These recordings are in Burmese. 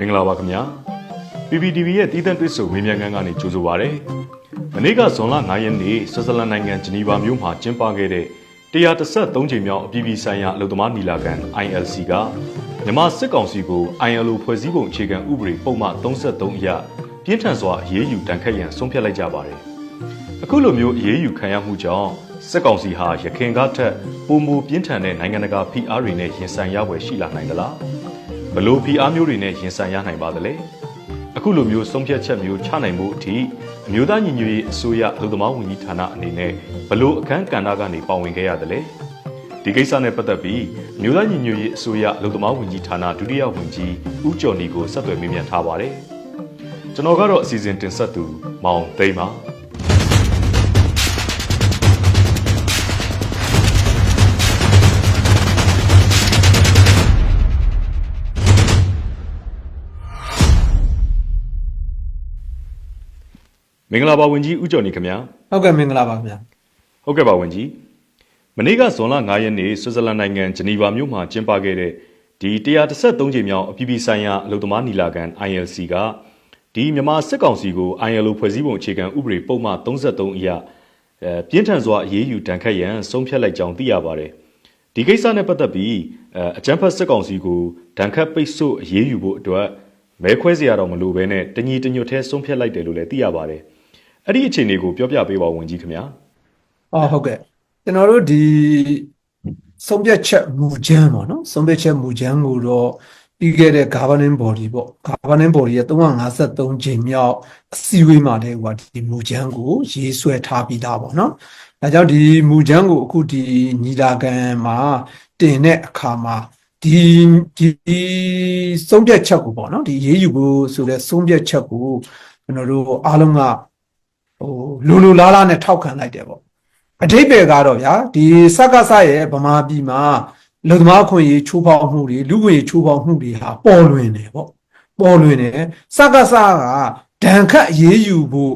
မင်္ဂလာပါခင်ဗျာ PPTV ရဲ့တည်တံ့တွေ့ဆုံမေးမြန်းခန်းကနေကြိုဆိုပါရစေ။မနေ့ကဇွန်လ9ရက်နေ့ဆွစ်ဇာလန်နိုင်ငံဂျနီဗာမြို့မှာကျင်းပခဲ့တဲ့133ချိန်မြောက်အပြည်ပြည်ဆိုင်ရာအလုပ်သမားနီလာခံ ILC ကမြန်မာစစ်ကောင်စီကို ILO ဖွဲ့စည်းပုံအခြေခံဥပဒေပုံမှန်33အရပြင်းထန်စွာအရေးယူတန်ခတ်ရန်ဆုံးဖြတ်လိုက်ကြပါတယ်။အခုလိုမျိုးအရေးယူခံရမှုကြောင့်စစ်ကောင်စီဟာရခိုင်ကထက်ပုံမူပြင်းထန်တဲ့နိုင်ငံတကာဖိအားတွေနဲ့ရင်ဆိုင်ရဝယ်ရှိလာနိုင်သလား။ ဘလို့ဖိအားမျိုးတွေနဲ့ရင်ဆိုင်ရနိုင်ပါသလဲ။အခုလိုမျိုးဆုံးဖြတ်ချက်မျိုးချနိုင်မှုအထိအမျိုးသားညီညွတ်ရေးအစိုးရလူသမားဝန်ကြီးဌာနအနေနဲ့ဘလို့အခမ်းကဏ္ဍကနေပါဝင်ခဲ့ရသလဲ။ဒီကိစ္စနဲ့ပတ်သက်ပြီးအမျိုးသားညီညွတ်ရေးအစိုးရလူသမားဝန်ကြီးဌာနဒုတိယဝန်ကြီးဦးကျော်နီကိုဆက်သွယ်မေးမြန်းထားပါတယ်။ကျွန်တော်ကတော့အစီအစဉ်တင်ဆက်သူမောင်သိမ်းပါ။ မင်္ဂလာပါဝန်ကြီးဦးကျော်နေခင်ဗျာဟုတ်ကဲ့မင်္ဂလာပါခင်ဗျာဟုတ်ကဲ့ပါဝန်ကြီးမနေ့ကဇွန်လ9ရက်နေ့ဆွစ်ဇာလန်နိုင်ငံဂျနီဗာမြို့မှာကျင်းပခဲ့တဲ့ဒီ133ချိန်မြောက်အပြည်ပြည်ဆိုင်ရာအလုပ်သမားနီလာခံ ILC ကဒီမြန်မာစစ်ကောင်စီကို ILO ဖွဲ့စည်းပုံအခြေခံဥပဒေပုံမှန်33အရအဲပြင်းထန်စွာအရေးယူတန်ခတ်ရန်ဆုံးဖြတ်လိုက်ကြောင်းသိရပါတယ်ဒီကိစ္စနဲ့ပတ်သက်ပြီးအဲအကြမ်းဖက်စစ်ကောင်စီကိုဒဏ်ခတ်ပိတ်ဆို့အရေးယူဖို့အတွက်မဲခွဲစရာတော့မလိုဘဲနဲ့တညီတညွတ်ထဲဆုံးဖြတ်လိုက်တယ်လို့လည်းသိရပါတယ် အဲ့ဒီအခြေအနေကိုပြောပြပေးပါဦးဝန်ကြီးခင်ဗျာအော်ဟုတ်ကဲ့ကျွန်တော်တို့ဒီဆုံးဖြတ်ချက်မူကြမ်းပေါ့နော်ဆုံးဖြတ်ချက်မူကြမ်းကိုတော့ပြီးခဲ့တဲ့ governing body ပေါ့ governing body ရဲ့353ချိန်မြောက်အစည်းအဝေးမှာလည်းဟိုဒီမူကြမ်းကိုရေးဆွဲထားပြီးသားပေါ့နော်ဒါကြောင့်ဒီမူကြမ်းကိုအခုဒီညီလာခံမှာတင်တဲ့အခါမှာဒီဒီဆုံးဖြတ်ချက်ကိုပေါ့နော်ဒီရေးယူဖို့ဆိုတဲ့ဆုံးဖြတ်ချက်ကိုကျွန်တော်တို့အားလုံးက ဟိုလူလူလားလားနဲ့ထောက်ခံလိုက်တယ်ပေါ့အတိတ်ပဲကတော့ဗျာဒီစက္ကစရဲ့ဗမာပြည်မှာလူသမားခွင့်ရေးချိုးဖောက်မှုတွေလူခွင့်ရေးချိုးဖောက်မှုတွေဟာပေါ်လွင်တယ်ပေါ့ပေါ်လွင်တယ်စက္ကစကဒဏ်ခတ်အရေးယူဖို့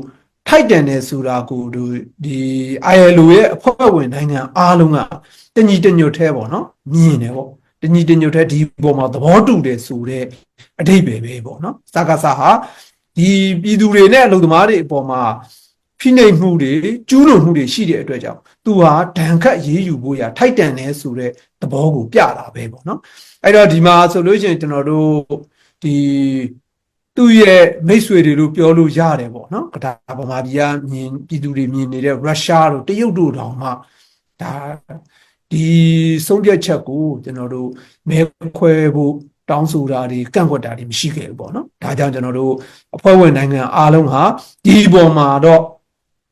ထိုက်တန်တယ်ဆိုတာကိုတို့ဒီ ILO ရဲ့အဖွဲ့ဝင်နိုင်ငံအားလုံးကတညီတညွတ်သေးပေါ့နော်မြင်တယ်ပေါ့တညီတညွတ်သေးဒီပေါ်မှာသဘောတူတယ်ဆိုတဲ့အတိတ်ပဲပဲပေါ့နော်စက္ကစဟာဒီပြည်သူတွေနဲ့အလုပ်သမားတွေအပေါ်မှာ ဖိနှိပ်မှုတွေကျူးလွန်မှုတွေရှိတဲ့အတွက်ကြောင့်သူဟာဒဏ်ခတ်ရေးယူဖို့ရထိုက်တန်တယ်ဆိုတဲ့သဘောကိုပြတာပဲပေါ့နော်အဲ့တော့ဒီမှာဆိုလို့ရှိရင်ကျွန်တော်တို့ဒီသူ့ရဲ့မိတ်ဆွေတွေလို့ပြောလို့ရတယ်ပေါ့နော်ဒါဗမာပြည်ကမြင်ပြည်သူတွေမြင်နေတဲ့ရုရှားတို့တရုတ်တို့တောင်မှဒါဒီဆုံးဖြတ်ချက်ကိုကျွန်တော်တို့မဲခွဲဖို့တောင်းဆိုတာတွေကန့်ကွက်တာတွေမရှိခဲ့ဘူးပေါ့နော်ဒါကြောင့်ကျွန်တော်တို့အဖွဲ့ဝင်နိုင်ငံအားလုံးဟာဒီပေါ်မှာတော့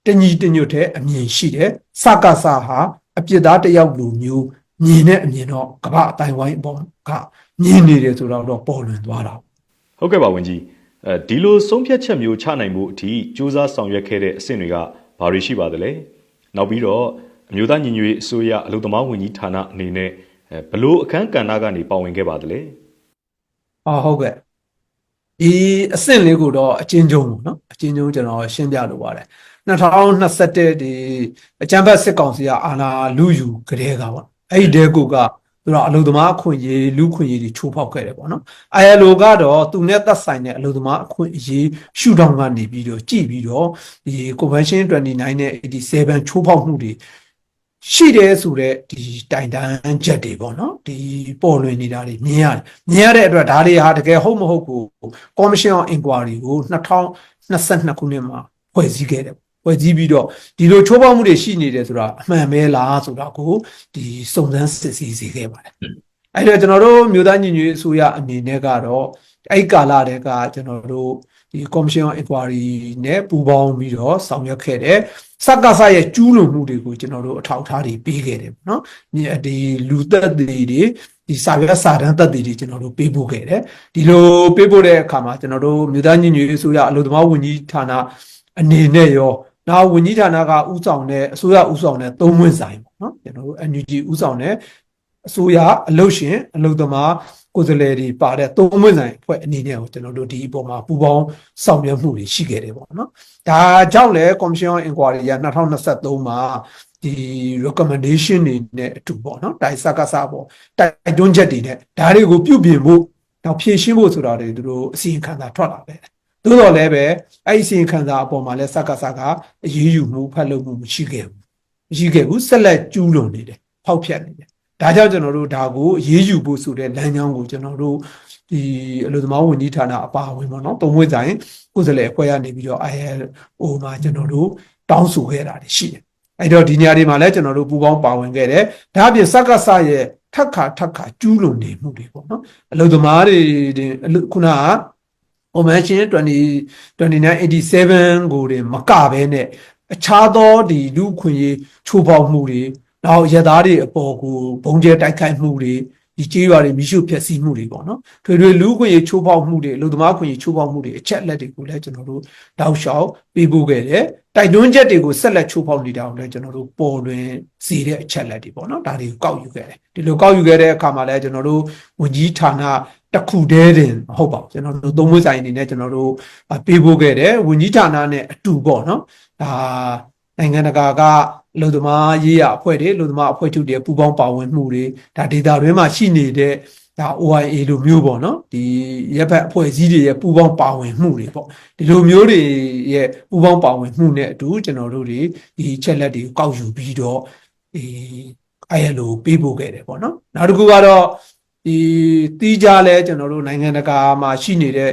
တညီတညွတ်တဲ့အမြင်ရှိတယ်စကစဟာအပြစ်သားတစ်ယောက်လိုမျိုးမြင်တဲ့အမြင်တော့ကမ္ဘာအတိုင်းဝိုင်းအပေါ်ကမြင်နေတယ်ဆိုတော့တော့ပေါ်လွင်သွားတာဟုတ်ကဲ့ပါဝန်ကြီးအဲဒီလိုဆုံးဖြတ်ချက်မျိုးချနိုင်မှုအထိစူးစမ်းဆောင်ရွက်ခဲ့တဲ့အဆင့်တွေကဘာတွေရှိပါသလဲနောက်ပြီးတော့အမျိုးသားညီညွတ်ရေးအစိုးရအလုပ်သမားဝန်ကြီးဌာနအနေနဲ့အဲဘလို့အခမ်းကဏ္ဍကနေပါဝင်ခဲ့ပါသလဲအာဟုတ်ကဲ့ဒီအဆင့်လေးကိုတော့အချင်းချင်းပေါ့နော်အချင်းချင်းကျွန်တော်ရှင်းပြလိုပါတယ် 2021ဒီအကြံဖတ်စစ်ကောင်စီကအာဏာလူယူကြတဲ့ကပေါ့အဲ့ဒီတဲကိုကသူတို့အလုံသမားအခွင့်အရေးလူခွင့်ရေးတွေချိုးဖောက်ခဲ့တယ်ပေါ့နော် ILO ကတော့သူနဲ့သက်ဆိုင်တဲ့အလုံသမားအခွင့်အရေးရှုထောင့်ကနေပြီးတော့ကြည်ပြီးတော့ဒီ Convention 29နဲ့87ချိုးဖောက်မှုတွေရှိတယ်ဆိုတော့ဒီတိုင်တန်းချက်တွေပေါ့နော်ဒီပေါ်လွင်နေတာတွေမြင်ရတယ်မြင်ရတဲ့အတွက်ဒါတွေဟာတကယ်ဟုတ်မဟုတ်ကို Commission on Inquiry ကို2022ခုနှစ်မှာဖွဲ့စည်းခဲ့တယ် ဖွဲ့စည်းပြီးတော့ဒီလိုချိုးဖောက်မှုတွေရှိနေတယ်ဆိုတာအမှန်ပဲလားဆိုတာကိုဒီစုံစမ်းစစ်ဆေးစေခဲ့ပါတယ်အဲ့တော့ကျွန်တော်တို့မြို့သားညီညွတ်ရေးအစိုးရအနေနဲ့ကတော့အဲ့ကာလတည်းကကျွန်တော်တို့ဒီ Commission on Inquiry နဲ့ပူးပေါင်းပြီးတော့ဆောင်ရွက်ခဲ့တယ်စက္ကစရဲ့ကျူးလွန်မှုတွေကိုကျွန်တော်တို့အထောက်အထားတွေပေးခဲ့တယ်ပေါ့နော်ဒီလူသက်တွေတွေဒီစာရွက်စာတမ်းသက်တွေတွေကျွန်တော်တို့ပေးပို့ခဲ့တယ်ဒီလိုပေးပို့တဲ့အခါမှာကျွန်တော်တို့မြို့သားညီညွတ်ရေးအစိုးရအလို့သမားဝန်ကြီးဌာနအနေနဲ့ရော နောက်ဝန်ကြီးဌာနကဥဆောင်တဲ့အစိုးရဥဆောင်တဲ့သုံးဝင်ဆိုင်ပေါ့နော်ကျွန်တော်တို့ NUG ဥဆောင်တဲ့အစိုးရအလုပ်ရှင်အလုပ်သမားကိုယ်စားလှယ်တွေပါတဲ့သုံးဝင်ဆိုင်အဖွဲ့အနေနဲ့ကိုကျွန်တော်တို့ဒီအပေါ်မှာပူပေါင်းဆောင်ရွက်မှုတွေရှိခဲ့တယ်ပေါ့နော်ဒါကြောင့်လဲ Commission on Inquiry ရ2023မှာဒီ recommendation တွေနဲ့အတူပေါ့နော်တိုင်စကစားပေါ့တိုက်တွန်းချက်တွေနဲ့ဒါတွေကိုပြုပြင်ဖို့နောက်ဖြည့်ရှင်းဖို့ဆိုတာတွေသူတို့အစီရင်ခံစာထွက်လာပဲ သို့တော်လည်းပဲအဲ့ဒီအစီရင်ခံစာအပေါ်မှာလည်းစက္ကစကအရေးယူမှုဖတ်လို့မှုမရှိခဲ့ဘူးမရှိခဲ့ဘူးဆက်လက်ကျူးလွန်နေတယ်ဖောက်ဖျက်နေတယ်ဒါကြောင့်ကျွန်တော်တို့ဒါကိုအရေးယူဖို့ဆိုတဲ့လမ်းကြောင်းကိုကျွန်တော်တို့ဒီအလို့သမားဝန်ကြီးဌာနအပါအဝင်ပေါ့နော်သုံးဝဲဆိုင်ကိုယ်စားလှယ်အဖွဲ့ကနေပြီးတော့ ILO မှာကျွန်တော်တို့တောင်းဆိုခဲ့တာတွေရှိတယ်အဲ့တော့ဒီနေရာတွေမှာလည်းကျွန်တော်တို့ပူးပေါင်းပါဝင်ခဲ့တယ်ဒါအပြင်စက္ကစရဲ့ထက်ခါထက်ခါကျူးလွန်နေမှုတွေပေါ့နော်အလို့သမားတွေအလို့ခုနက Convention 20 2987ကိုတင်မကဘဲနဲ့အခြားသောဒီလူခွင့်ရေးချိုးဖောက်မှုတွေနောက်ရသားတွေအပေါ်ကိုဘုံကျဲတိုက်ခိုက်မှုတွေဒီကြေးရွာတွေမိရှုဖျက်ဆီးမှုတွေပေါ့နော်ထွေထွေလူခွင့်ရေးချိုးဖောက်မှုတွေလူသမားခွင့်ရေးချိုးဖောက်မှုတွေအချက်အလက်တွေကိုလည်းကျွန်တော်တို့တောက်လျှောက်ပေးပို့ခဲ့တယ်တိုက်တွန်းချက်တွေကိုဆက်လက်ချိုးဖောက်နေတာကိုလည်းကျွန်တော်တို့ပေါ်လွင်စေတဲ့အချက်လက်တွေပေါ့နော်ဒါတွေကိုကောက်ယူခဲ့တယ်ဒီလိုကောက်ယူခဲ့တဲ့အခါမှာလည်းကျွန်တော်တို့ဝန်ကြီးဌာန တစ်ခုတည်းတင်မဟုတ်ပါဘူးကျွန်တော်တို့သုံးမွေးဆိုင်အနေနဲ့ကျွန်တော်တို့ပေးပို့ခဲ့တယ်ဝန်ကြီးဌာနနဲ့အတူပေါ့နော်ဒါနိုင်ငံတကာကလူသမားရေးရအဖွဲ့တွေလူသမားအဖွဲ့ချုပ်တွေပူးပေါင်းပါဝင်မှုတွေဒါဒေတာတွင်းမှာရှိနေတဲ့ဒါ OIA လိုမျိုးပေါ့နော်ဒီရပ်ဘက်အဖွဲ့အစည်းတွေရဲ့ပူးပေါင်းပါဝင်မှုတွေပေါ့ဒီလိုမျိုးတွေရဲ့ပူးပေါင်းပါဝင်မှုနဲ့အတူကျွန်တော်တို့တွေဒီချက်လက်တွေကိုကောက်ယူပြီးတော့ဒီအဲ့လိုပေးပို့ခဲ့တယ်ပေါ့နော်နောက်တစ်ခုကတော့ ဒီတီးကြလဲကျွန်တော်တို့နိုင်ငံတကာမှာရှိနေတဲ့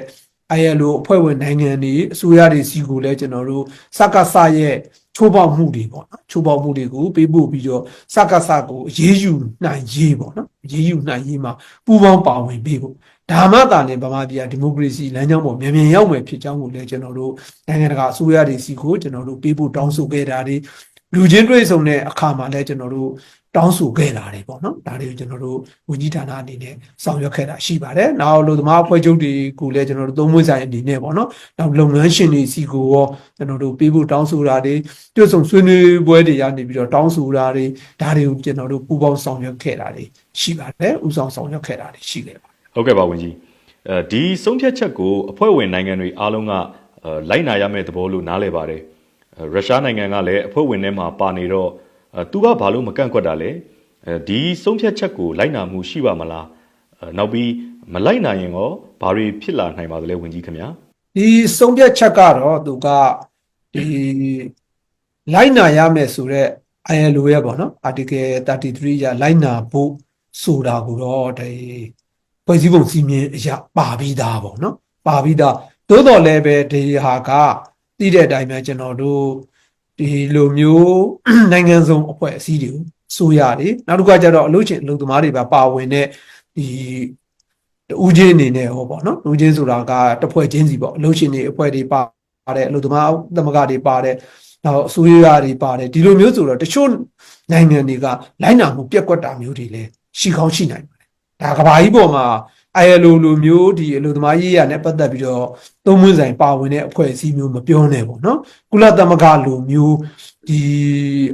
ILO အဖွဲ့ဝင်နိုင်ငံတွေအစိုးရတွေစီကိုလည်းကျွန်တော်တို့စက္ကစရဲ့ချိုးပေါက်မှုတွေပေါ့နော်ချိုးပေါက်မှုတွေကိုပေးပို့ပြီးတော့စက္ကစကိုအရေးယူနိုင်ရေးပေါ့နော်အရေးယူနိုင်ရေးမှာပူးပေါင်းပါဝင်ပေးဖို့ဒါမှသာလေဗမာပြည်ဒီမိုကရေစီလမ်းကြောင်းပေါ်မြန်မြန်ရောက်မယ်ဖြစ်ကြောင်းကိုလည်းကျွန်တော်တို့နိုင်ငံတကာအစိုးရတွေစီကိုကျွန်တော်တို့ပေးဖို့တောင်းဆိုခဲ့တာတွေလူချင်းတွေ့ဆုံတဲ့အခါမှာလည်းကျွန်တော်တို့ တောင်းဆိုခဲ့တာတွေပေါ့နော်ဒါတွေကိုကျွန်တော်တို့ဝန်ကြီးဌာနအနေနဲ့ဆောင်ရွက်ခဲ့တာရှိပါတယ်။နောက်လူသမားအဖွဲ့ချုပ်တွေကိုလည်းကျွန်တော်တို့သုံးမွေးဆိုင်အနေနဲ့ပေါ့နော်။နောက်လုပ်ငန်းရှင်တွေစီကိုရောကျွန်တော်တို့ပေးဖို့တောင်းဆိုတာတွေတွတ်ဆုံဆွေးနွေးပွဲတွေရနေပြီးတော့တောင်းဆိုတာတွေဒါတွေကိုကျွန်တော်တို့ပူးပေါင်းဆောင်ရွက်ခဲ့တာတွေရှိပါတယ်။ဥဆောင်ဆောင်ရွက်ခဲ့တာတွေရှိခဲ့ပါဟုတ်ကဲ့ပါဝန်ကြီးအဲဒီဆုံးဖြတ်ချက်ကိုအဖွဲ့ဝင်နိုင်ငံတွေအားလုံးကအဲလိုက်နာရမယ့်သဘောလို့နားလည်ပါတယ်အဲရုရှားနိုင်ငံကလည်းအဖွဲ့ဝင်ထဲမှာပါနေတော့အဲ သူကဘာလို့မကန့်ကွက်တာလဲအဲဒီဆုံးဖြတ်ချက်ကိုလိုက်နာမှုရှိပါမလားအဲနောက်ပြီးမလိုက်နာရင်ရောဘာတွေဖြစ်လာနိုင်ပါသလဲဝန်ကြီးခင်ဗျာဒီဆုံးဖြတ်ချက်ကတော့သူကဒီလိုက်နာရမယ်ဆိုတော့ ILO ရဲ့ပေါ့နော် Article 33ရလိုက်နာဖို့ဆိုတာကိုတော့ဒီဖွဲ့စည်းပုံစည်းမျဉ်းအရာပါပြီးသားပေါ့နော်ပါပြီးသားသို့တော်လည်းပဲဒီဟာကသိတဲ့အတိုင်းပဲကျွန်တော်တို့ ဒီလိုမျိုးနိုင်ငံစုံအဖွဲ့အစည်းတွေကိုဆိုရတယ်နောက်တစ်ခါကျတော့အလို့ချင်းအလုပ်သမားတွေပါပါဝင်တဲ့ဒီဦးချင်းအနေနဲ့ဟောပေါ့နော်ဦးချင်းဆိုတာကတစ်ဖွဲ့ချင်းစီပေါ့အလို့ချင်းတွေအဖွဲ့တွေပါတယ်အလုပ်သမားသမဂ္ဂတွေပါတယ်နောက်အစိုးရတွေပါတယ်ဒီလိုမျိုးဆိုတော့တချို့နိုင်ငံတွေကလိုင်းနာမှုပြက်ကွက်တာမျိုးတွေလည်းရှိကောင်းရှိနိုင်ပါတယ်ဒါကဘာကြီးပေါ်မှာ ILO လိုမျိုးဒီအလုပ်သမားရေးရနဲ့ပတ်သက်ပြီးတော့သုံးမွန်းဆိုင်ပါဝင်တဲ့အဖွဲ့အစည်းမျိုးမပြောနဲ့ပေါ့နော်ကုလသမဂ္ဂလိုမျိုးဒီ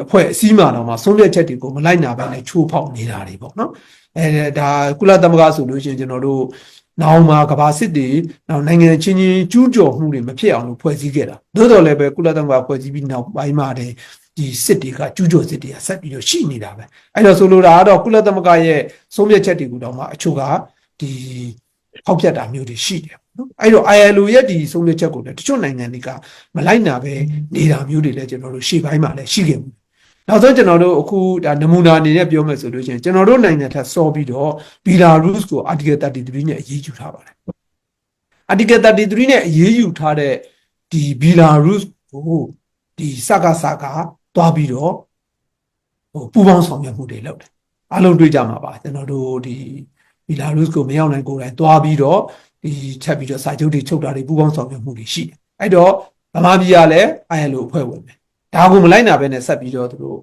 အဖွဲ့အစည်းမှာတော့မှဆုံးဖြတ်ချက်တွေကိုမလိုက်နာဘဲနဲ့ချိုးဖောက်နေတာတွေပေါ့နော်အဲဒါကုလသမဂ္ဂဆိုလို့ရှိရင်ကျွန်တော်တို့နောင်မှာကဘာစစ်တွေနောက်နိုင်ငံချင်းချင်းကျူးကျော်မှုတွေမဖြစ်အောင်လို့ဖွဲ့စည်းခဲ့တာသို့တော်လည်းပဲကုလသမဂ္ဂဖွဲ့စည်းပြီးနောက်ပိုင်းမှာတည်းဒီစစ်တွေကကျူးကျော်စစ်တွေကဆက်ပြီးတော့ရှိနေတာပဲအဲ့တော့ဆိုလိုတာကတော့ကုလသမဂ္ဂရဲ့ဆုံးဖြတ်ချက်တွေကိုတော့မှအချို့က ဒီဖောက်ပြတ်တာမျိုးတွေရှိတယ်နော်အဲ့တော့ ILO ရဲ့ဒီဆုံးဖြတ်ချက်ကိုလည်းတချို့နိုင်ငံတွေကမလိုက်နာပဲနေတာမျိုးတွေလည်းကျွန်တော်တို့ရှေ့ပိုင်းမှာလည်းရှိခဲ့မှုနောက်ဆုံးကျွန်တော်တို့အခုဒါနမူနာအနေနဲ့ပြောမယ်ဆိုလို့ရှိရင်ကျွန်တော်တို့နိုင်ငံထက်စောပြီးတော့ဘီလာရုစ်ကို Article 33နဲ့အရေးယူထားပါတယ် Article 33နဲ့အရေးယူထားတဲ့ဒီဘီလာရုစ်ကိုဒီစကားစကားတွားပြီးတော့ဟိုပူပေါင်းဆောင်ရွက်မှုတွေလုပ်တယ်အလုံးတွေ့ကြမှာပါကျွန်တော်တို့ဒီ ဘီလာရုစ်ကိုမရောက်နိုင်ကိုယ်တိုင်တွားပြီးတော့ဒီချက်ပြီးတော့စာချုပ်တွေချုပ်တာတွေပူပေါင်းဆောင်ရွက်မှုတွေရှိတယ်အဲ့တော့ဗမာပြည်ကလည်း ILO အဖွဲ့ဝင်ပဲဒါကိုမလိုက်နာဘဲနဲ့ဆက်ပြီးတော့သူတို့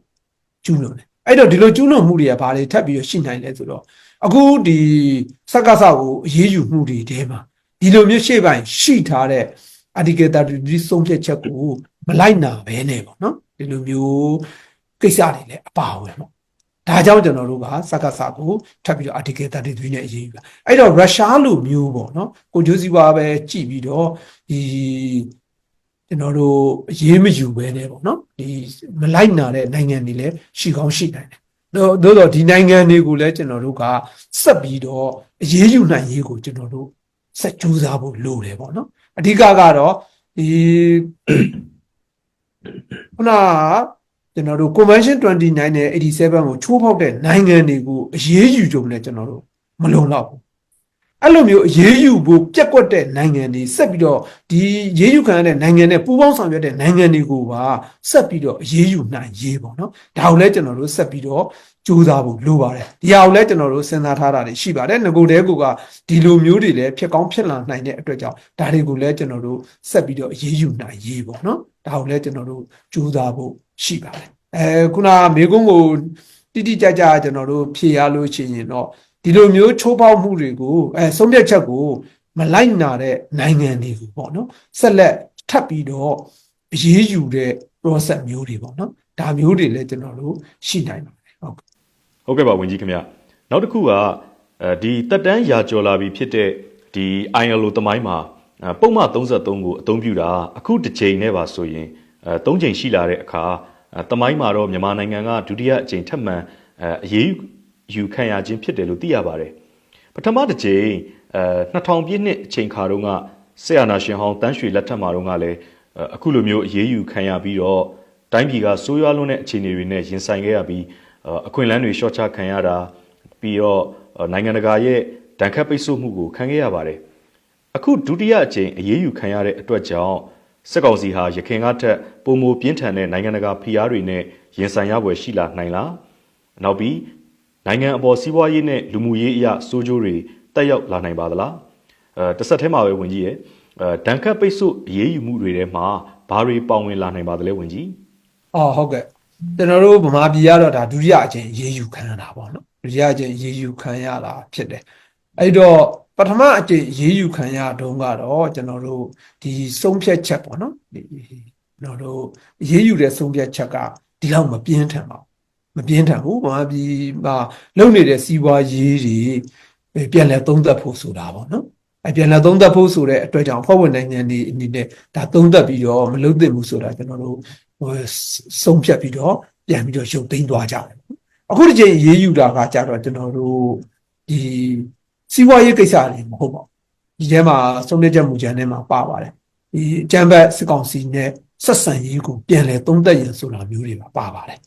ကျူးလွန်တယ်အဲ့တော့ဒီလိုကျူးလွန်မှုတွေကဘာတွေထပ်ပြီးတော့ရှိနိုင်လဲဆိုတော့အခုဒီစက္ကစကိုအရေးယူမှုတွေတဲမှာဒီလိုမျိုးရှေ့ပိုင်းရှိထားတဲ့ article 33ဆုံးဖြတ်ချက်ကိုမလိုက်နာဘဲနဲ့ပေါ့နော်ဒီလိုမျိုးကိစ္စတွေလည်းအပါဝင်ပေါ့ ဒါကြောင့်ကျွန်တော်တို့ကစက္ကစကိုထပ်ပြီးတော့ article 33နဲ့အရေးယူတာအဲ့တော့ရုရှားလိုမျိုးပေါ့နော်ကိုဂျိုးစီဝါပဲကြည့်ပြီးတော့ဒီကျွန်တော်တို့အရေးမယူဘဲနဲ့ပေါ့နော်ဒီမလိုက်နာတဲ့နိုင်ငံတွေလည်းရှိကောင်းရှိနိုင်တယ်တော့သို့တော့ဒီနိုင်ငံတွေကိုလည်းကျွန်တော်တို့ကဆက်ပြီးတော့အရေးယူနိုင်ရေးကိုကျွန်တော်တို့ဆက်ကြိုးစားဖို့လိုတယ်ပေါ့နော်အဓိကကတော့ဒီခုနက ကျွန်တော်တို့ convention 29နဲ့87ကိုချိုးဖောက်တဲ့နိုင်ငံတွေကိုအရေးယူကြုံနဲ့ကျွန်တော်တို့မလုံလောက်ဘူးအဲ့လိုမျိုးအရေးယူဖို့ပြက်ကွက်တဲ့နိုင်ငံတွေဆက်ပြီးတော့ဒီရေးယူခံရတဲ့နိုင်ငံနဲ့ပူးပေါင်းဆောင်ရွက်တဲ့နိုင်ငံတွေကိုပါဆက်ပြီးတော့အရေးယူနိုင်ရေးပေါ့နော်ဒါကိုလည်းကျွန်တော်တို့ဆက်ပြီးတော့ကြိုးစားဖို့လိုပါတယ်ဒီဟာကိုလည်းကျွန်တော်တို့စဉ်းစားထားတာတွေရှိပါတယ်ငကိုတဲကိုကဒီလိုမျိုးတွေလည်းဖြစ်ကောင်းဖြစ်လာနိုင်တဲ့အတွက်ကြောင့်ဒါတွေကိုလည်းကျွန်တော်တို့ဆက်ပြီးတော့အရေးယူနိုင်ရေးပေါ့နော်ဒါကိုလည်းကျွန်တော်တို့ကြိုးစားဖို့ ရှိပါတယ်အဲခုနမေကုန်းကိုတိတိကျကျကျွန်တော်တို့ဖြေရလို့ရှိရင်တော့ဒီလိုမျိုးချိုးပေါက်မှုတွေကိုအဲဆုံးဖြတ်ချက်ကိုမလိုက်နာတဲ့နိုင်ငံတွေကိုပေါ့နော်ဆက်လက်ထပ်ပြီးတော့အရေးယူတဲ့ process မျိုးတွေပေါ့နော်ဒါမျိုးတွေလည်းကျွန်တော်တို့ရှိနိုင်ပါတယ်ဟုတ်ဟုတ်ကဲ့ပါဝင်ကြီးခင်ဗျနောက်တစ်ခုကအဲဒီတက်တန်းရာကျော်လာပြီဖြစ်တဲ့ဒီ ILO တမိုင်းမှာအဲပုံမှန်33ကိုအသုံးပြုတာအခုတစ်ချိန်နဲ့ပါဆိုရင်အဲ3ချိန်ရှိလာတဲ့အခါအဲ တမိုင်းမှာတော့မြန်မာနိုင်ငံကဒုတိယအချိန်ထပ်မံအဲအရေးယူခံရခြင်းဖြစ်တယ်လို့သိရပါတယ်ပထမတစ်ချိန်အဲ2000ပြည့်နှစ်အချိန်ခါတုန်းကဆေယနာရှင်ဟောင်းတန်းရွှေလက်ထက်မှာတုန်းကလည်းအဲအခုလိုမျိုးအရေးယူခံရပြီးတော့တိုင်းပြည်ကဆိုးရွားလွန်းတဲ့အခြေအနေတွေနဲ့ရင်ဆိုင်ခဲ့ရပြီးအဲအခွင့်အလမ်းတွေရှော့ချခံရတာပြီးတော့အဲနိုင်ငံတကာရဲ့ဒဏ်ခတ်ပိတ်ဆို့မှုကိုခံခဲ့ရပါတယ်အခုဒုတိယအကြိမ်အရေးယူခံရတဲ့အတွက်ကြောင့် စစ်ကောင်စီဟာရခိုင်ကထက်ပုံမပြင်းထန်တဲ့နိုင်ငံတကာဖိအားတွေနဲ့ရင်ဆိုင်ရပွဲရှိလာနိုင်လားနောက်ပြီးနိုင်ငံအပေါ်စီးပွားရေးနဲ့လူမှုရေးအရာစိုးကျိုးတွေတက်ရောက်လာနိုင်ပါသလားအဲတစ်ဆက်တည်းမှာပဲဝင်ကြီးရဲ့အဲဒဏ်ခတ်ပိတ်ဆို့အရေးယူမှုတွေထဲမှာဘာတွေပါဝင်လာနိုင်ပါသလဲဝင်ကြီးအော်ဟုတ်ကဲ့ကျွန်တော်တို့ဗမာပြည်ကတော့ဒါဒုတိယအကြိမ်ရေးယူခံရတာပေါ့နော်ဒုတိယအကြိမ်ရေးယူခံရတာဖြစ်တယ်အဲ့တော့ပ ထမအကြိမ်ရေးယူခံရတုန်းကတော့ကျွန်တော်တို့ဒီဆုံးဖြတ်ချက်ပေါ့နော်ဒီကျွန်တော်တို့ရေးယူတဲ့ဆုံးဖြတ်ချက်ကဒီလောက်မပြင်းထန်ပါဘူးမပြင်းထန်ဘူးဗမာပြည်မှာလုံနေတဲ့စီးပွားရေးတွေပြန်လဲသုံးသပ်ဖို့ဆိုတာပေါ့နော်အပြန်လာသုံးသပ်ဖို့ဆိုတဲ့အတွက်ကြောင့်ဖွဲ့ဝင်နိုင်ငံတွေအနေနဲ့ဒါသုံးသပ်ပြီးတော့မလုပ်သင့်ဘူးဆိုတာကျွန်တော်တို့ဟိုဆုံးဖြတ်ပြီးတော့ပြန်ပြီးတော့ရုပ်သိမ်းသွားကြတယ်အခုဒီချိန်ရေးယူတာကကြတော့ကျွန်တော်တို့ဒီ စီးပွားရေးကိစ္စတွေမဟုတ်ပါဘူးဒီထဲမှာဆုံးဖြတ်ချက်မူကြမ်းထဲမှာပါပါတယ်ဒီအကြံဘက်စစ်ကောင်စီနဲ့ဆက်ဆံရေးကိုပြန်လဲသုံးသပ်ရဆိုတာမျိုးတွေပါပါပါတယ်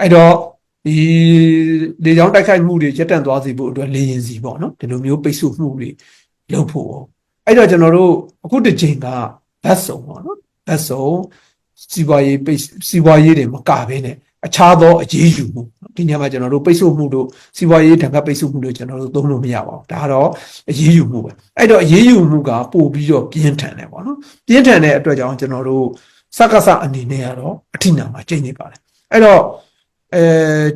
အဲ့တော့ဒီလေကြောင်းတိုက်ခိုက်မှုတွေရပ်တန့်သွားစေဖို့အတွက်လေရင်စီပေါ့နော်ဒီလိုမျိုးပိတ်ဆို့မှုတွေလုပ်ဖို့ပေါ့အဲ့တော့ကျွန်တော်တို့အခုတစ်ချိန်ကဘတ်စုံပေါ့နော်ဘတ်စုံစီးပွားရေးပိတ်စီးပွားရေးတွေမကဘဲနဲ့ အခြားသောအရေးယူမှုဒီညမှာကျွန်တော်တို့ပိတ်ဆို့မှုတို့စီးပွားရေးတံခါပိတ်ဆို့မှုတို့ကျွန်တော်တို့သုံးလို့မရပါဘူးဒါကတော့အရေးယူမှုပဲအဲ့တော့အရေးယူမှုကပို့ပြီးတော့ပြင်းထန်တယ်ပေါ့နော်ပြင်းထန်တဲ့အတွက်ကြောင့်ကျွန်တော်တို့စက္ကစအနေနဲ့ကတော့အထိနာမှာကျိနေပါတယ်အဲ့တော့အဲ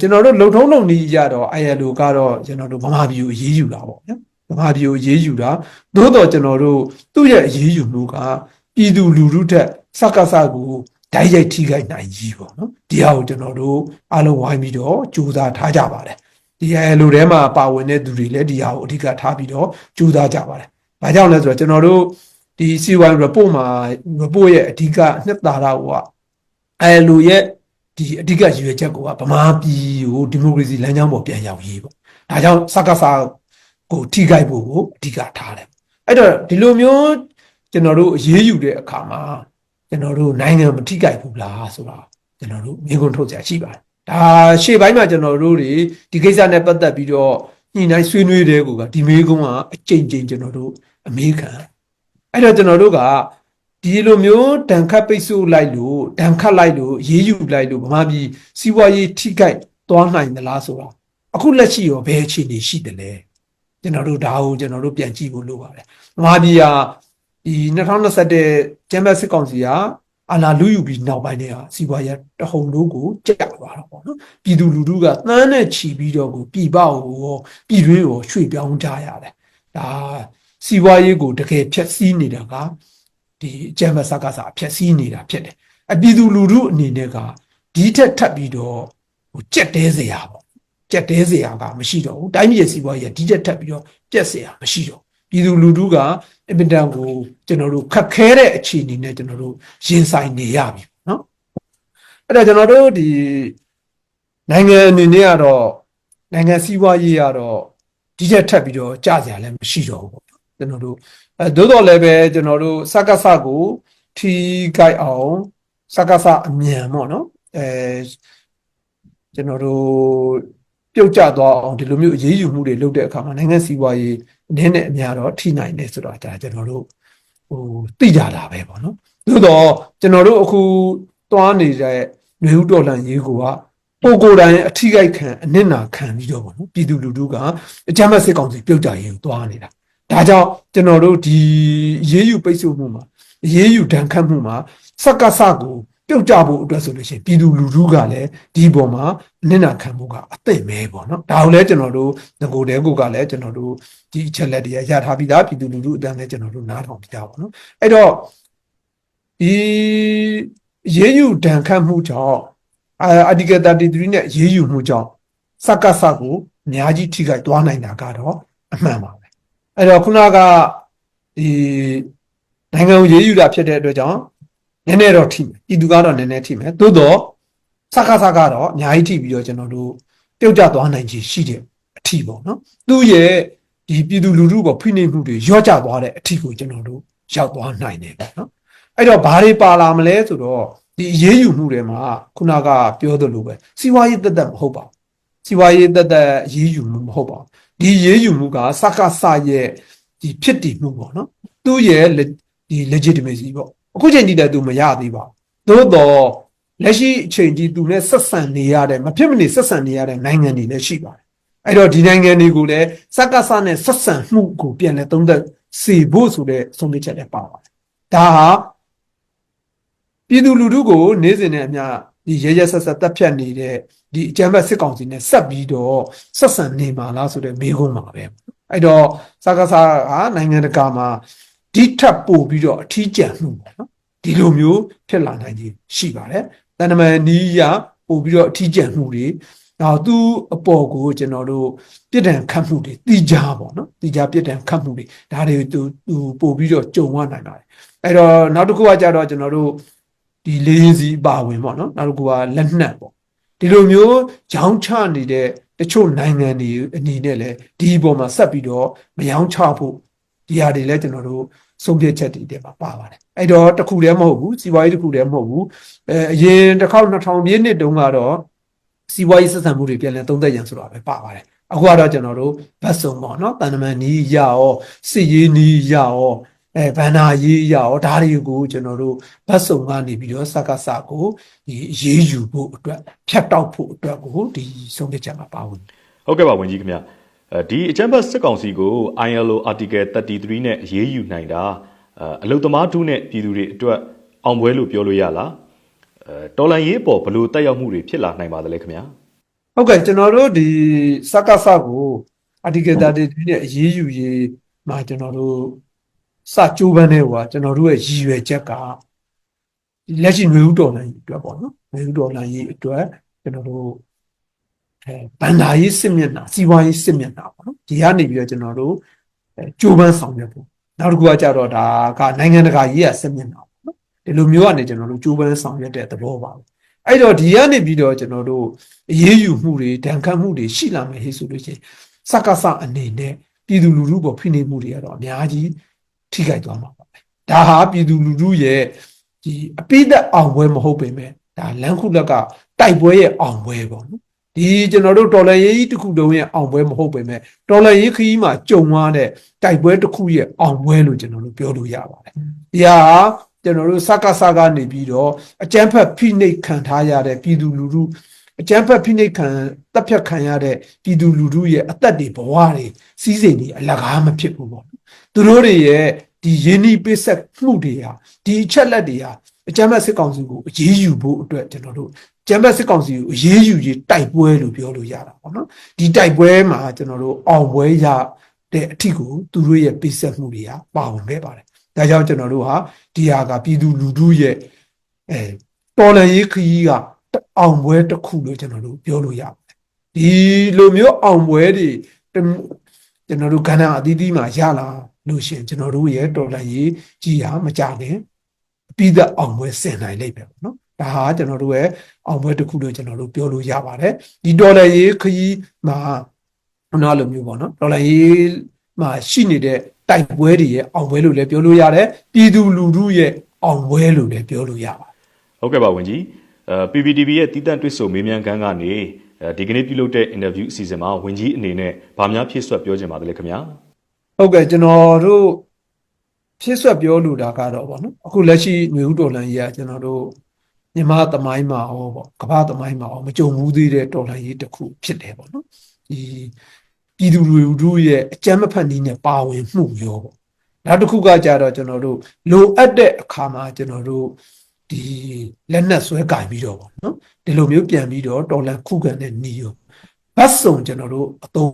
ကျွန်တော်တို့လုံထုံးလုံနီးရတော့ ILO ကတော့ကျွန်တော်တို့ဗမာပြည်ကိုအရေးယူတာပေါ့နော်ဗမာပြည်ကိုအရေးယူတာသို့တော့ကျွန်တော်တို့သူ့ရဲ့အရေးယူမှုကပြည်သူလူထုထက်စက္ကစကို ဓာတ်ရိုက်ထိခိုက်နိုင်ကြီးပေါ့နော်ဒီဟာကိုကျွန်တော်တို့အားလုံးဝိုင်းပြီးတော့ကြိုးစားထားကြပါတယ်ဒီအဲလိုထဲမှာပါဝင်တဲ့သူတွေလည်းဒီဟာကိုအဓိကထားပြီးတော့ကြိုးစားကြပါတယ်ဘာကြောင့်လဲဆိုတော့ကျွန်တော်တို့ဒီ C1 report မှာ report ရဲ့အဓိကနှစ်သာရကအဲလိုရဲ့ဒီအဓိကရည်ရွယ်ချက်ကဗမာပြည်ကိုဒီမိုကရေစီလမ်းကြောင်းပေါ်ပြန်ရောက်ရေးပေါ့ဒါကြောင့်စက္ကစကိုထိခိုက်ဖို့ကိုအဓိကထားတယ်အဲ့တော့ဒီလိုမျိုးကျွန်တော်တို့အရေးယူတဲ့အခါမှာ ကျွန်တော်တို့နိုင်ငံမထိခိုက်ဘူးလားဆိုတာကျွန်တော်တို့မြေခွန်းထုတ်ကြရှိပါတယ်ဒါရှေ့ပိုင်းမှာကျွန်တော်တို့တွေဒီကိစ္စနဲ့ပတ်သက်ပြီးတော့ညှိနှိုင်းဆွေးနွေးတဲ့ကူကဒီမေကုန်းကအကြိမ်ကြိမ်ကျွန်တော်တို့အမေခံအဲ့တော့ကျွန်တော်တို့ကဒီလိုမျိုးတန်ခတ်ပိတ်ဆို့လိုက်လို့တန်ခတ်လိုက်လို့ရေးယူလိုက်လို့ဗမာပြည်စီးပွားရေးထိခိုက်သွားနိုင်သလားဆိုတာအခုလက်ရှိရောဘယ်အခြေအနေရှိတယ်လဲကျွန်တော်တို့ဒါကိုကျွန်တော်တို့ပြန်ကြည့်ဖို့လိုပါတယ်ဗမာပြည်ဟာ ဒီ2021ကျမ်းဘတ်စစ်ကောင်စီကအာလာလူယူပြီးနောက်ပိုင်းတွေကစီးပွားရေးတဟုန်တို့ကိုကြက်သွားတာပေါ့နော်ပြည်သူလူထုကသန်းနဲ့ချီပြီးတော့ကိုပြည်ပကိုရောပြည်တွင်းကိုရွှေ့ပြောင်းကြရတယ်ဒါစီးပွားရေးကိုတကယ်ဖျက်ဆီးနေတာကဒီကျမ်းဘတ်စကားစာဖျက်ဆီးနေတာဖြစ်တယ်အပြည်သူလူထုအနေနဲ့ကဒီထက်ထပ်ပြီးတော့ဟိုကြက်တဲစရာပေါ့ကြက်တဲစရာကမရှိတော့ဘူးတိုင်းပြည်စီးပွားရေးကဒီထက်ထပ်ပြီးတော့ပြက်စရာမရှိတော့ပြည်သူလူထုက အင်မတန်ကိုကျွန်တော်တို့ခက်ခဲတဲ့အခြေအနေနဲ့ကျွန်တော်တို့ရင်ဆိုင်နေရပြီနော်အဲ့တော့ကျွန်တော်တို့ဒီနိုင်ငံအနေနဲ့ကတော့နိုင်ငံစီးပွားရေးကတော့ဒီချက်ထပ်ပြီးတော့ကြကြလည်းမရှိတော့ဘူးပေါ့ကျွန်တော်တို့အဲသို့တော်လည်းပဲကျွန်တော်တို့စက္ကစကိုထီဂိုက်အောင်စက္ကစအမြန်ပေါ့နော်အဲကျွန်တော်တို့ပြုတ်ကျသွားအောင်ဒီလိုမျိုးအရေးယူမှုတွေလုပ်တဲ့အခါမှာနိုင်ငံစီးပွားရေး နည်းနည်းအများတော့ထိနိုင်တယ်ဆိုတော့ဒါကျွန်တော်တို့ဟိုသိကြတာပဲပေါ့နော်သို့တော့ကျွန်တော်တို့အခုသွားနေတဲ့ຫນွေဥတော်လန်ရေးကိုကပိုကိုယ်တိုင်အထီးကိုက်ခံအနစ်နာခံပြီးတော့ပေါ့နော်ပြည်သူလူထုကအကြမ်းဖက်စစ်ကောင်စီပြုတ်ကြရေးကိုသွားနေတာဒါကြောင့်ကျွန်တော်တို့ဒီရေးယူပိတ်ဆို့မှုမှာရေးယူဒဏ်ခတ်မှုမှာစက္ကစကို ပြုတ်ကြဖို့အတွက်ဆိုလို့ရှိရင်ပြည်သူလူထုကလည်းဒီပေါ်မှာအနစ်နာခံမှုကအသိမဲပေါ့နော်ဒါကိုလည်းကျွန်တော်တို့ငကိုတဲကိုကလည်းကျွန်တော်တို့ဒီအချက်လက်တွေရထားပြီးသားပြည်သူလူထုအတန်းလည်းကျွန်တော်တို့နားထောင်ပြီးသားပေါ့နော်အဲ့တော့ဒီရေးယူဒဏ်ခတ်မှုကြောင့်အာအာတီကယ်33နဲ့ရေးယူမှုကြောင့်စက္ကစကိုအများကြီးထိခိုက်သွားနိုင်တာကတော့အမှန်ပါပဲအဲ့တော့ခုနကဒီနိုင်ငံကိုရေးယူတာဖြစ်တဲ့အတွက်ကြောင့် နည်းနည်းတော့ထိမယ်ပြည်သူကတော့နည်းနည်းထိမယ်သို့တော့စက္ကစကတော့အများကြီးထိပြီးတော့ကျွန်တော်တို့ပြုတ်ကျသွားနိုင်ခြေရှိတဲ့အထီပေါ့နော်သူ့ရဲ့ဒီပြည်သူလူထုပေါ်ဖိနှိပ်မှုတွေရော့ကျသွားတဲ့အထီကိုကျွန်တော်တို့ရောက်သွားနိုင်တယ်ပေါ့နော်အဲ့တော့ဘာတွေပါလာမလဲဆိုတော့ဒီအရေးယူမှုတွေမှာခုနကပြောသလိုပဲစီးပွားရေးတက်တက်မဟုတ်ပါဘူးစီးပွားရေးတက်တက်အရေးယူမှုမဟုတ်ပါဘူးဒီအရေးယူမှုကစက္ကစရဲ့ဒီဖြစ်တည်မှုပေါ့နော်သူ့ရဲ့ဒီ legitimacy ပေါ့ အခုချိန်တည်းတည်းသူမရသေးပါဘူးသို့တော့လက်ရှိအချိန်ကြီးသူနဲ့ဆက်ဆံနေရတဲ့မဖြစ်မနေဆက်ဆံနေရတဲ့နိုင်ငံတွေလည်းရှိပါတယ်အဲ့တော့ဒီနိုင်ငံတွေကိုလည်းစက္ကစနဲ့ဆက်ဆံမှုကိုပြန်လဲသုံးသက်စေဖို့ဆိုတဲ့ဆုံးဖြတ်ချက်လည်းပါပါတယ်ဒါဟာပြည်သူလူထုကိုနေစဉ်နဲ့အမျှဒီရဲရဲဆက်ဆက်တပ်ဖြတ်နေတဲ့ဒီအကြမ်းဖက်စစ်ကောင်စီနဲ့ဆက်ပြီးတော့ဆက်ဆံနေမှာလားဆိုတဲ့မေးခွန်းပါပဲအဲ့တော့စက္ကစဟာနိုင်ငံတကာမှာ ဒီထပ်ပို့ပြီးတော့အထီးကျန်မှုပေါ့နော်ဒီလိုမျိုးဖြစ်လာနိုင်ခြင်းရှိပါတယ်တန်တမန်နီးရပို့ပြီးတော့အထီးကျန်မှုတွေနောက်သူအပေါ်ကိုကျွန်တော်တို့ပြစ်ဒဏ်ခတ်မှုတွေတိကြပေါ့နော်တိကြပြစ်ဒဏ်ခတ်မှုတွေဒါတွေသူသူပို့ပြီးတော့ကြုံရနိုင်ပါတယ်အဲ့တော့နောက်တစ်ခုကကြတော့ကျွန်တော်တို့ဒီလေးစီအပါဝင်ပေါ့နော်နောက်တစ်ခုကလက်နက်ပေါ့ဒီလိုမျိုးကြောင်းချနေတဲ့တချို့နိုင်ငံတွေအနေနဲ့လည်းဒီအပေါ်မှာဆက်ပြီးတော့မယောင်းချဖို့ဒီဟာတွေလည်းကျွန်တော်တို့ ဆုံးဖြတ်ချက်တွေထဲမှာပါပါတယ်အဲ့တော့တစ်ခုတည်းမဟုတ်ဘူးစီးပွားရေးတစ်ခုတည်းမဟုတ်ဘူးအဲအရင်တစ်ခေါက်2000ပြည့်နှစ်တုန်းကတော့စီးပွားရေးဆက်ဆံမှုတွေပြန်လည်သုံးသပ်ရန်ဆိုတာပဲပါပါတယ်အခုကတော့ကျွန်တော်တို့ဗတ်စုံပေါ့နော်တန်တမန်နီးရရောစစ်ရေးနီးရရောအဲဗန္နာရေးရရောဒါတွေကိုကျွန်တော်တို့ဗတ်စုံကနေပြီးတော့စကစကိုဒီရေးယူဖို့အတွက်ဖြတ်တောက်ဖို့အတွက်ကိုဒီဆုံးဖြတ်ချက်မှာပါဝင်ဟုတ်ကဲ့ပါဝန်ကြီးခင်ဗျအဲ ဒီအချမ်းဘတ်စစ်ကောင်စီကို ILO Article 33နဲ့အရေးယူနိုင်တာအဲအလုသမားထုနဲ့ပြည်သူတွေအတွက်အောင်ပွဲလို့ပြောလို့ရလားအဲတော်လန်ရေးပေါ်ဘလို့တက်ရောက်မှုတွေဖြစ်လာနိုင်ပါသလဲခင်ဗျာ ဟုတ်ကဲ့ကျွန်တော်တို့ဒီစကစကို article 33နဲ့အရေးယူရေးမှာကျွန်တော်တို့စကြိုးပမ်းနေဟိုကကျွန်တော်တို့ရဲ့ရည်ရွယ်ချက်ကဒီလက်ရှိຫນွေဥတော်လိုင်းကြီးအတွက်ပေါ့နော်ຫນွေဥတော်လိုင်းကြီးအတွက်ကျွန်တော်တို့ အဲဗန္ဒာရေးစစ်မျက်နှာစီးပွားရေးစစ်မျက်နှာပေါ့နော်ဒီကနေပြီးတော့ကျွန်တော်တို့အဲကြိုးပမ်းဆောင်ရွက်ဖို့နောက်တစ်ခုကကြတော့ဒါကနိုင်ငံတကာရေးရစစ်မျက်နှာပေါ့နော်ဒီလိုမျိုးကနေကျွန်တော်တို့ကြိုးပမ်းဆောင်ရွက်တဲ့သဘောပါပဲအဲ့တော့ဒီကနေပြီးတော့ကျွန်တော်တို့အရေးယူမှုတွေဒဏ်ခတ်မှုတွေရှိလာမယ်ဟေ့ဆိုလို့ရှိရင်စက္ကစအနေနဲ့ပြည်သူလူထုပေါ်ဖိနှိပ်မှုတွေကတော့အများကြီးထိခိုက်သွားမှာပါပဲဒါဟာပြည်သူလူထုရဲ့ဒီအပိသက်အောင်ပွဲမဟုတ်ပေမဲ့ဒါလမ်းခုလက်ကတိုက်ပွဲရဲ့အောင်ပွဲပေါ့နော် ဒီကျွန်တော်တို့တော်လန်ရေးကြီးတစ်ခုတုံးရဲ့အောင်ပွဲမဟုတ်ပေမဲ့တော်လန်ရေးခရီးမှာကြုံရတဲ့တိုက်ပွဲတစ်ခုရဲ့အောင်ပွဲလို့ကျွန်တော်တို့ပြောလို့ရပါတယ်ဒီဟာကျွန်တော်တို့စက္ကစကနေပြီးတော့အကျန်းဖက်ဖိနှိပ်ခံထားရတဲ့ပြည်သူလူထုအကျန်းဖက်ဖိနှိပ်ခံတပ်ဖြတ်ခံရတဲ့ပြည်သူလူထုရဲ့အသက်တွေဘဝတွေစီးစိမ်တွေအလကားမဖြစ်ဘူးပေါ့သူတို့တွေရဲ့ဒီယင်းဤပိဆက်မှုတွေဟာဒီအချက်လက်တွေဟာအကျမ်းမဲ့စစ်ကောင်စီကိုအရေးယူဖို့အတွက်ကျွန်တော်တို့ ကျမ်းမဲ့စစ်ကောင်စီကိုအရေးယူရေးတိုက်ပွဲလို့ပြောလို့ရတာပေါ့နော်ဒီတိုက်ပွဲမှာကျွန်တော်တို့အောင်ပွဲရတဲ့အထီကိုသူတို့ရဲ့ပိဆက်မှုတွေကပါဝင်ခဲ့ပါတယ်ဒါကြောင့်ကျွန်တော်တို့ဟာဒီဟာကပြည်သူလူထုရဲ့အဲတော်လန်ရေးခရီးကအောင်ပွဲတစ်ခုလို့ကျွန်တော်တို့ပြောလို့ရပါတယ်ဒီလိုမျိုးအောင်ပွဲတွေကျွန်တော်တို့ကဏ္ဍအသီးသီးမှာရလာလို့ရှိရင်ကျွန်တော်တို့ရဲ့တော်လှန်ရေးကြီးဟာမကြခင်ပြီးသက်အောင်ပွဲဆင်နိုင်လိမ့်မယ်ပေါ့နော် ဒါဟာကျွန်တော်တို့ရဲ့အောင်ပွဲတစ်ခုလို့ကျွန်တော်တို့ပြောလို့ရပါတယ်ဒီဒေါ်လာရေးခရီးမှာခုနလိုမျိုးပေါ့နော်ဒေါ်လာရေးမှာရှိနေတဲ့တိုက်ပွဲတွေရဲ့အောင်ပွဲလို့လည်းပြောလို့ရတယ်ပြည်သူလူထုရဲ့အောင်ပွဲလို့လည်းပြောလို့ရပါတယ်ဟုတ်ကဲ့ပါဝန်ကြီးအဲ PPTV ရဲ့တည်တံ့တွစ်ဆိုမေးမြန်းခန်းကနေအဲဒီကနေ့ပြုလုပ်တဲ့ interview အစီအစဉ်မှာဝန်ကြီးအနေနဲ့ဗာများဖြည့်ဆွတ်ပြောချင်ပါတယ်ခင်ဗျာဟုတ်ကဲ့ကျွန်တော်တို့ဖြစ်ဆွက်ပြောလိုတာကတော့ဗောနော်အခုလက်ရှိຫນွေဥတော်လန်ကြီးကကျွန်တော်တို့ မြန်မာသမိုင်းမှာဟောဗောကမ္ဘာသမိုင်းမှာဟောမကြုံဘူးသေးတဲ့တော်လန်ကြီးတစ်ခုဖြစ်တယ်ဗောနော်ဒီပြည်သူလူထုရဲ့အကြမ်းမဖက်နည်းနဲ့ပါဝင်မှုရောဗောနောက်တစ်ခုကကြတော့ကျွန်တော်တို့လိုအပ်တဲ့အခါမှာကျွန်တော်တို့ဒီလက်နက်ဆွဲကင်ပြီးတော့ဗောနော်ဒီလိုမျိုးပြန်ပြီးတော့တော်လန်ခုခံတဲ့နည်းရောဘတ်စုံကျွန်တော်တို့အသုံး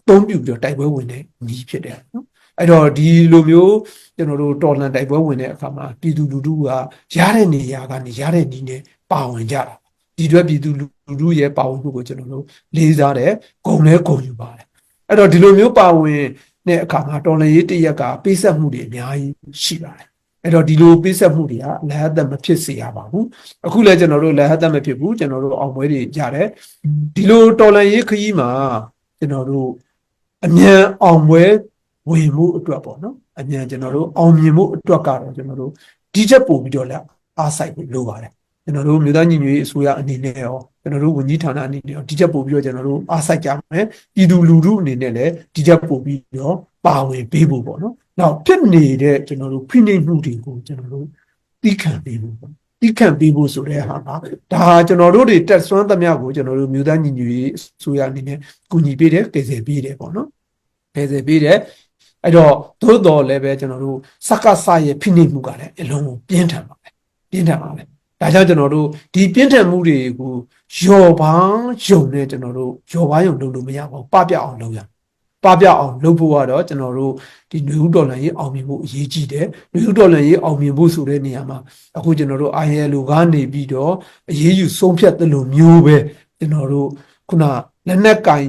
အသုံးပြုပြီးတော့တိုက်ပွဲဝင်တဲ့နည်းဖြစ်တယ်နော် အဲ့တော့ဒီလိုမျိုးကျွန်တော်တို့တော်လန်တိုက်ပွဲဝင်တဲ့အခါမှာပြည်သူလူထုကရတဲ့နေရာကနေရတဲ့နည်းနဲ့ပါဝင်ကြတာဒီအတွက်ပြည်သူလူထုရဲ့ပါဝင်မှုကိုကျွန်တော်တို့လေးစားတယ်ဂုဏ်လဲဂုဏ်ယူပါတယ်အဲ့တော့ဒီလိုမျိုးပါဝင်တဲ့အခါမှာတော်လန်ရေးတရက်ကပေးဆက်မှုတွေအများကြီးရှိပါတယ်အဲ့တော့ဒီလိုပေးဆက်မှုတွေကလက်ဟတ်သက်မဖြစ်စေရပါဘူးအခုလည်းကျွန်တော်တို့လက်ဟတ်သက်မဖြစ်ဘူးကျွန်တော်တို့အောင်ပွဲတွေရတယ်ဒီလိုတော်လန်ရေးခရီးမှာကျွန်တော်တို့အမြန်အောင်ပွဲ ဝင်မှုအတွက်ပေါ့နော်အမြန်ကျွန်တော်တို့အောင်မြင်မှုအတွက်ကတော့ကျွန်တော်တို့ဒီချက်ပို့ပြီးတော့လည်းအားစိုက်ဖို့လိုပါတယ်ကျွန်တော်တို့မြို့သားညီညွတ်ရေးအစိုးရအနေနဲ့ရောကျွန်တော်တို့ဝန်ကြီးဌာနအနေနဲ့ရောဒီချက်ပို့ပြီးတော့ကျွန်တော်တို့အားစိုက်ကြမယ်ပြည်သူလူထုအနေနဲ့လည်းဒီချက်ပို့ပြီးတော့ပါဝင်ပေးဖို့ပေါ့နော်နောက်ဖြစ်နေတဲ့ကျွန်တော်တို့ဖိနှိပ်မှုတွေကိုကျွန်တော်တို့သိခံပေးဖို့ပေါ့သိခံပေးဖို့ဆိုတဲ့ဟာကဒါဟာကျွန်တော်တို့တွေတက်ဆွမ်းသမျှကိုကျွန်တော်တို့မြို့သားညီညွတ်ရေးအစိုးရအနေနဲ့ကူညီပေးတယ်တည်ဆယ်ပေးတယ်ပေါ့နော်တည်ဆယ်ပေးတယ် အဲ့တော့သို့တော်လည်းပဲကျွန်တော်တို့စက္ကစရဲ့ဖိနှိပ်မှုကလည်းအလုံးကိုပြင်းထန်ပါပဲပြင်းထန်ပါပဲဒါကြောင့်ကျွန်တော်တို့ဒီပြင်းထန်မှုတွေကိုယော်ပါယုံနဲ့ကျွန်တော်တို့ယော်ပါယုံလုပ်လို့မရပါဘူးပပြအောင်လုပ်ရပပြအောင်လုပ်ဖို့ကတော့ကျွန်တော်တို့ဒီနယူးဒေါ်လာရေးအောင်မြင်ဖို့အရေးကြီးတယ်နယူးဒေါ်လာရေးအောင်မြင်ဖို့ဆိုတဲ့နေရာမှာအခုကျွန်တော်တို့ ILO ကနေပြီးတော့အရေးယူဆုံးဖြတ်တယ်လို့မျိုးပဲကျွန်တော်တို့ခုနလက်နက်ကင်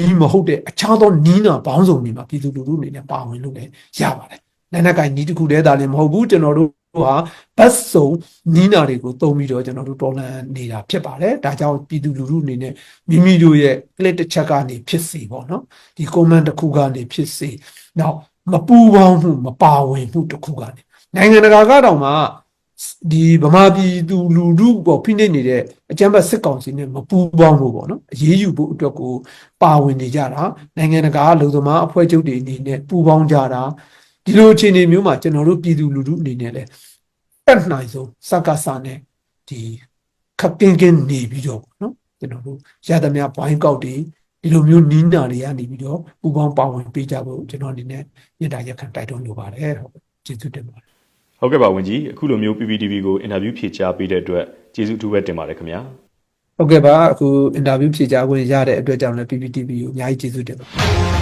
နီးမဟုတ်တဲ့အခြားသောနီးနာဘောင်းဆောင်တွေမှာပြည်သူလူထုအနေနဲ့ပါဝင်လို့လည်းရပါတယ်။လက်နက်ကင်နီးတစ်ခုတည်းဒါလည်းမဟုတ်ဘူးကျွန်တော်တို့ဟာဘတ်စုံနီးနာတွေကိုတုံးပြီးတော့ကျွန်တော်တို့တော်လန်နေတာဖြစ်ပါတယ်။ဒါကြောင့်ပြည်သူလူထုအနေနဲ့မိမိတို့ရဲ့ click တစ်ချက်ကနေဖြစ်စီပေါ့နော်။ဒီ comment တစ်ခုကနေဖြစ်စီ။နောက်မပူပေါင်းမှုမပါဝင်မှုတစ်ခုကနေနိုင်ငံတကာကတော့မှ ဒီဗမာပြည်သူလူထုပေါ်ဖိနှိပ်နေတဲ့အကြမ်းဖက်စစ်ကောင်စီနဲ့မပူပေါင်းဘူးပေါ့နော်။အရေးယူဖို့အတွက်ကိုပါဝင်နေကြတာနိုင်ငံတကာလူသမားအဖွဲ့ချုပ်တွေအနေနဲ့ပူးပေါင်းကြတာဒီလိုအခြေအနေမျိုးမှာကျွန်တော်တို့ပြည်သူလူထုအနေနဲ့လည်းတက်နိုင်ဆုံးစက္ကစနဲ့ဒီခပ်ကင်းကင်းနေပြီးတော့ပေါ့နော်ကျွန်တော်တို့ရသမျှဘိုင်းကောက်တွေဒီလိုမျိုးနီးနာတွေကနေပြီးတော့ပူးပေါင်းပါဝင်ပေးကြဖို့ကျွန်တော်အနေနဲ့မြစ်တာရက်ခံတိုက်တွန်းလိုပါတယ်ဟုတ်ကျေးဇူးတင်ပါတယ် ဟုတ်ကဲ့ပါဝန်ကြီးအခုလိုမျိုး PPTV ကို interview ဖြေကြားပေးတဲ့အတွက်ကျေးဇူးအထူးပဲတင်ပါတယ်ခင်ဗျာဟုတ်ကဲ့ပါအခုအင်တာဗျူးဖြေကြားခွင့်ရတဲ့အတွက်ကြောင့်လည်း PPTV ကိုအများကြီးကျေးဇူးတင်ပါတယ်